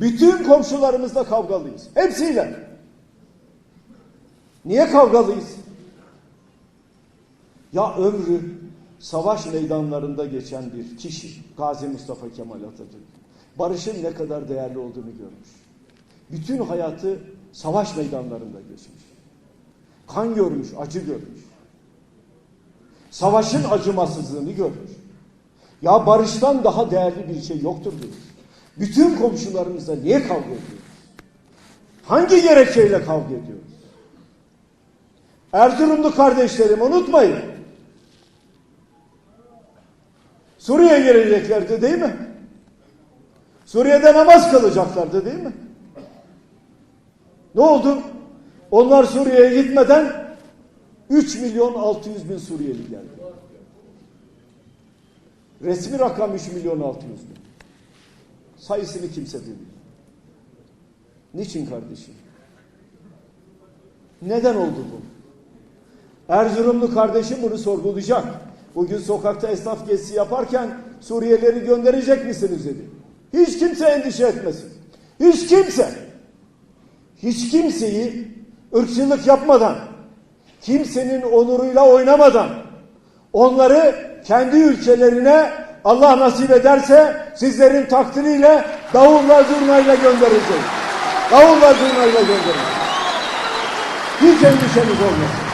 Bütün komşularımızla kavgalıyız. Hepsiyle. Niye kavgalıyız? Ya ömrü savaş meydanlarında geçen bir kişi Gazi Mustafa Kemal Atatürk barışın ne kadar değerli olduğunu görmüş. Bütün hayatı savaş meydanlarında geçmiş. Kan görmüş, acı görmüş. Savaşın acımasızlığını görmüş. Ya barıştan daha değerli bir şey yoktur diyor. Bütün komşularımızla niye kavga ediyoruz? Hangi gerekçeyle kavga ediyoruz? Erzurumlu kardeşlerim unutmayın. Suriye'ye geleceklerdi değil mi? Suriye'de namaz kılacaklardı değil mi? Ne oldu? Onlar Suriye'ye gitmeden 3 milyon 600 bin Suriyeli geldi. Resmi rakam 3 milyon 600 bin. Sayısını kimse bilmiyor. Niçin kardeşim? Neden oldu bu? Erzurumlu kardeşim bunu sorgulayacak. Bugün sokakta esnaf gezisi yaparken Suriyelileri gönderecek misiniz dedi. Hiç kimse endişe etmesin. Hiç kimse. Hiç kimseyi ırkçılık yapmadan, kimsenin onuruyla oynamadan onları kendi ülkelerine Allah nasip ederse sizlerin takdiriyle davulla zurnayla gönderecek. Davulla zurnayla gönderecek. Hiç endişeniz olmasın.